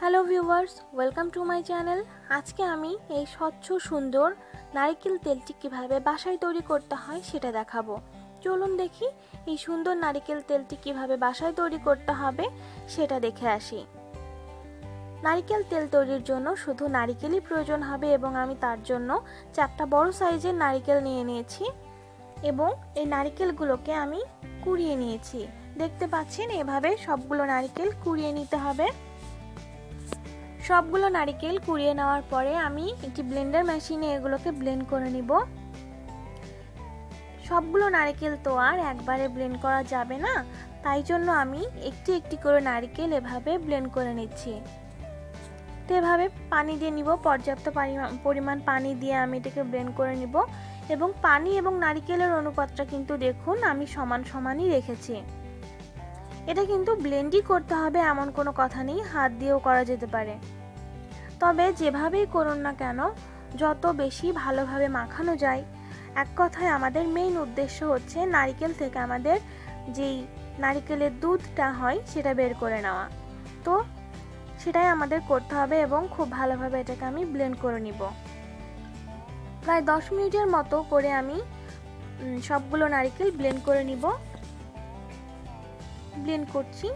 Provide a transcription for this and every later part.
Hello viewers, welcome to my channel. আজকে আমি এই স্বচ্ছ, সুন্দর নারকেল তেলটি কীভাবে বাসায় তৈরি করতে হয় সেটা দেখাবো। চলুন দেখি এই সুন্দর নারকেল তেলটি কীভাবে বাসায় তৈরি করতে হবে সেটা দেখে আসি। নারিকেল তেল তৈরির জন্য শুধু নারিকেলই প্রয়োজন হবে এবং আমি তার জন্য চারটা বড় সাইজের নারিকেল নিয়ে নিয়েছি এবং এই নারিকেলগুলোকে আমি কুড়িয়ে নিয়েছি। দেখতে পাচ্ছেন, এভাবে সবগুলো নারিকেল কুড়িয়ে নিতে হবে। সবগুলো নারিকেল কুড়িয়ে নেওয়ার পরে আমি একটি ব্লেন্ডার মেশিনে এগুলোকে ব্লেন্ড করে নিব। সবগুলো নারিকেল তো আর একবারে ব্লেন্ড করা যাবে না, তাই জন্য আমি একটি একটি করে নারিকেল এভাবে ব্লেন্ড করে নিচ্ছি। তো এভাবে পানি দিয়ে নিব, পর্যাপ্ত পরিমাণ পানি দিয়ে আমি এটাকে ব্লেন্ড করে নিব এবং পানি এবং নারিকেলের অনুপাতটা কিন্তু দেখুন আমি সমান সমানই রেখেছি। এটা কিন্তু ব্লেন্ডই করতে হবে এমন কোনো কথা নেই, হাত দিয়েও করা যেতে পারে। তবে যেভাবেই করুন না কেন, যত বেশি ভালোভাবে মাখানো যায়। এক কথায় আমাদের মেইন উদ্দেশ্য হচ্ছে নারিকেল থেকে আমাদের যেই নারিকেলের দুধটা হয় সেটা বের করে নেওয়া। তো সেটাই আমাদের করতে হবে এবং খুব ভালোভাবে এটাকে আমি ব্লেন্ড করে নিব। প্রায় দশ মিনিটের মতো করে আমি সবগুলো নারিকেল ব্লেন্ড করে নিব। ব্লেন্ড করছি।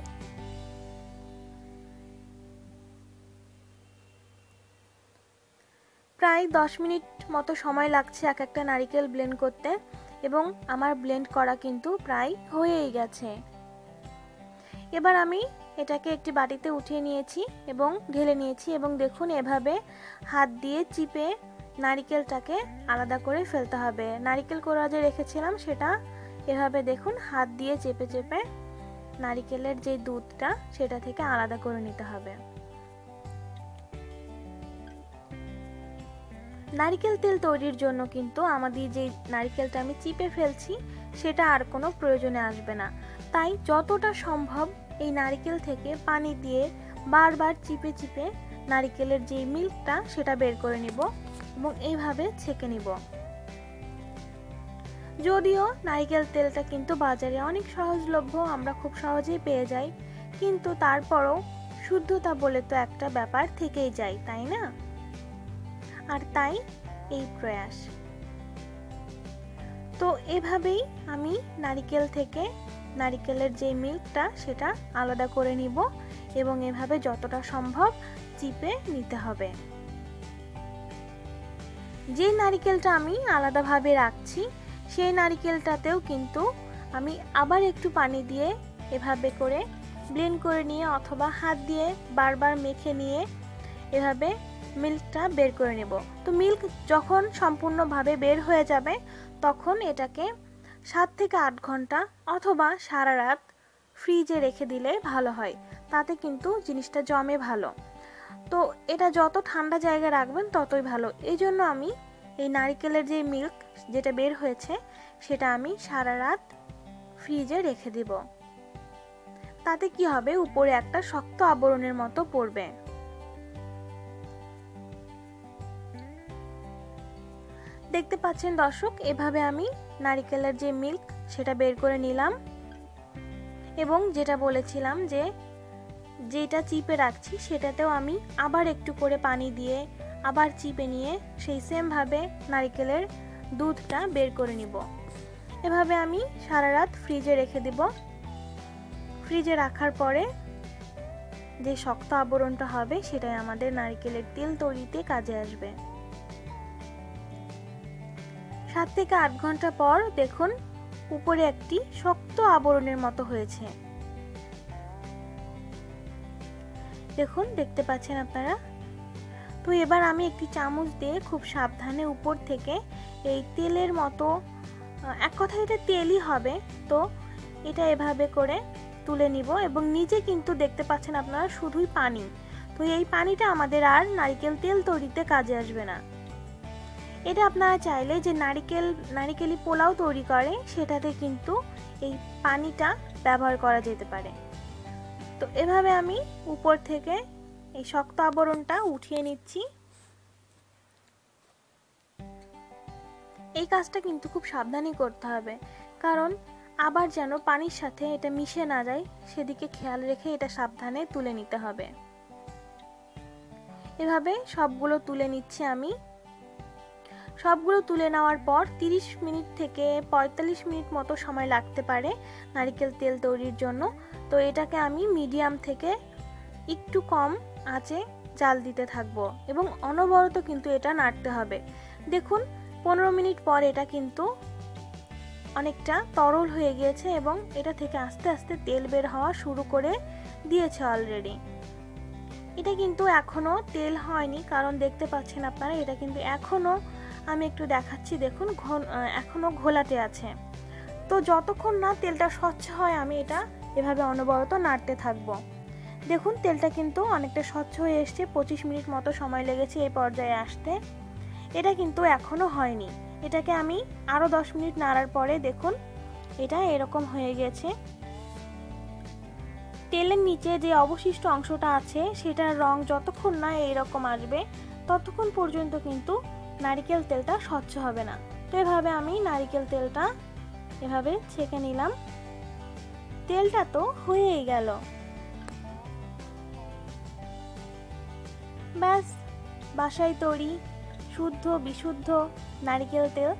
প্রায় দশ মিনিট মতো সময় লাগছে এক একটা নারিকেল ব্লেন্ড করতে এবং আমার ব্লেন্ড করা কিন্তু প্রায় হয়েই গেছে। এবার আমি এটাকে একটি বাটিতে উঠিয়ে নিয়েছি এবং ঢেলে নিয়েছি এবং দেখুন এভাবে হাত দিয়ে চিপে নারিকেলটাকে আলাদা করে ফেলতে হবে। নারিকেল কোড়া যে রেখেছিলাম সেটা এভাবে দেখুন হাত দিয়ে চেপে চেপে নারিকেলের যে দুধটা সেটা থেকে আলাদা করে নিতে হবে। নারিকেল তেল তৈরির জন্য কিন্তু আমাদের যে নারিকেলটা আমি চিপে ফেলছি, সেটা আর কোনো প্রয়োজনে আসবে না। তাই যতটা সম্ভব এই নারিকেল থেকে পানি দিয়ে বারবার চিপে চিপে নারিকেলের যে মিল্কটা, সেটা বের করে নিব এবং এইভাবে ছেঁকে নিব। যদিও নারিকেল তেলটা কিন্তু বাজারে অনেক সহজলভ্য, আমরা খুব সহজেই পেয়ে যাই, কিন্তু তারপরও শুদ্ধতা বলে তো একটা ব্যাপার থেকেই যায়, তাই না? আর তাই এই প্রয়াস। তো এভাবেই আমি নারিকেল থেকে নারিকেলের যে মিল্কটা, সেটা আলাদা করে নিব এবং এভাবে যতটা সম্ভব চিপে নিতে হবে। যে নারিকেলটা আমি আলাদাভাবে রাখছি, সেই নারিকেলটাতেও কিন্তু আমি আবার একটু পানি দিয়ে এভাবে করে ব্লেন্ড করে নিয়ে অথবা হাত দিয়ে বারবার মেখে নিয়ে এভাবে মিল্কটা বের করে নেব। তো মিল্ক যখন সম্পূর্ণভাবে বের হয়ে যাবে, তখন এটাকে সাত থেকে আট ঘণ্টা অথবা সারা রাত ফ্রিজে রেখে দিলে ভালো হয়। তাতে কিন্তু জিনিসটা জমে ভালো। তো এটা যত ঠান্ডা জায়গায় রাখবেন, ততই ভালো। এই জন্য আমি এই নারিকেলের যে মিল্ক যেটা বের হয়েছে, সেটা আমি সারা রাত ফ্রিজে রেখে দিব। তাতে কি হবে? উপরে একটা শক্ত আবরণের মতো পড়বে। দেখতে পাচ্ছেন দর্শক, এভাবে আমি নারিকেলের যে মিল্ক, সেটা বের করে নিলাম। এবং যেটা বলেছিলাম যে, যেটা চিপে রাখছি, সেটাতেও আমি আবার একটু করে পানি দিয়ে আবার চিপে নিয়ে সেই সেমভাবে নারিকেলের দুধটা বের করে নিব। এভাবে আমি সারা রাত ফ্রিজে রেখে দিব। ফ্রিজে রাখার পরে যে শক্ত আবরণটা হবে, সেটাই আমাদের নারিকেলের তেল তৈরিতে কাজে আসবে। সাত থেকে আট ঘণ্টা পর দেখুন, উপরে একটি শক্ত আবরণের মতো হয়েছে। দেখুন, দেখতে পাচ্ছেন আপনারা? তো এবার আমি একটি চামচ দিয়ে খুব সাবধানে উপর থেকে এই তেলের মতো এক কথা এটা তেলই হবে। তো এটা এভাবে করে তুলে নিব এবং নিচে কিন্তু দেখতে পাচ্ছেন আপনারা শুধুই পানি। তো এই পানিটা আমাদের আর নারিকেল তেল তৈরিতে কাজে আসবে না। এটা আপনারা চাইলে যে নারিকেল, নারিকেলি পোলাও তৈরি করে, সেটাতে কিন্তু এই পানিটা ব্যবহার করা যেতে পারে। তো এভাবে আমি উপর থেকে এই শক্ত আবরণটা উঠিয়ে নিচ্ছি। এই কাজটা কিন্তু খুব সাবধানে করতে হবে, কারণ আবার যেন পানির সাথে এটা মিশে না যায়, সেদিকে খেয়াল রেখে এটা সাবধানে তুলে নিতে হবে। এভাবে সবগুলো তুলে নিচ্ছি আমি। সবগুলো তুলে নেওয়ার পর 30 মিনিট থেকে ৪৫ মিনিট মতো সময় লাগতে পারে নারিকেল তেল তৈরির জন্য। তো এটাকে আমি মিডিয়াম থেকে একটু কম আঁচে জাল দিতে থাকব এবং অনবরত কিন্তু এটা নাড়তে হবে। দেখুন, পনেরো মিনিট পর এটা কিন্তু অনেকটা তরল হয়ে গিয়েছে এবং এটা থেকে আস্তে আস্তে তেল বের হওয়া শুরু করে দিয়েছে অলরেডি এটা কিন্তু এখনও তেল হয়নি, কারণ দেখতে পাচ্ছেন আপনারা, এটা কিন্তু এখনও আমি একটু দেখাচ্ছি, দেখুন এখনও ঘোলাটে আছে। তো যতক্ষণ না তেলটা স্বচ্ছ হয়, আমি এটা এভাবে অনবরত নাড়তে থাকব। দেখুন, তেলটা কিন্তু অনেকটা স্বচ্ছ হয়ে এসছে, পঁচিশ মিনিট মতো সময় লেগেছে এই পর্যায়ে আসতে। এটা কিন্তু এখনও হয়নি। এটাকে আমি আরও দশ মিনিট নাড়ার পরে দেখুন, এটা এরকম হয়ে গেছে। তেলের নিচে যে অবশিষ্ট অংশটা আছে, সেটার রং যতক্ষণ না এইরকম আসবে, ততক্ষণ পর্যন্ত কিন্তু নারিকেল তেলটা স্বচ্ছ হবে না। তো এভাবে আমি নারিকেল তেলটা এভাবে ছেঁকে নিলাম। তেলটা তো হয়েই গেল। ব্যাস, বাসায় তৈরি শুদ্ধ, বিশুদ্ধ নারিকেল তেল।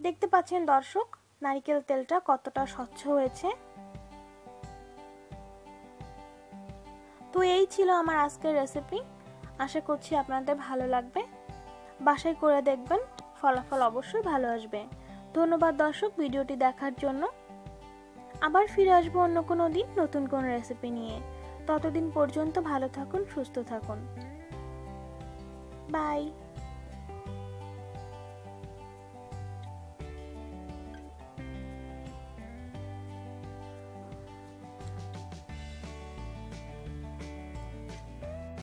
দেখতে পাচ্ছেন দর্শক, নারিকেল তেলটা কতটা স্বচ্ছ হয়েছে। তো এই ছিল আমার আজকের রেসিপি আশা করছি আপনাদের ভালো লাগবে। বাসায় করে দেখবেন, ফলাফল অবশ্যই ভালো আসবে। ধন্যবাদ দর্শক ভিডিওটি দেখার জন্য। আবার ফিরে আসব অন্য কোনো দিন নতুন কোনো রেসিপি নিয়ে। ততদিন পর্যন্ত ভালো থাকুন, সুস্থ থাকুন। বাই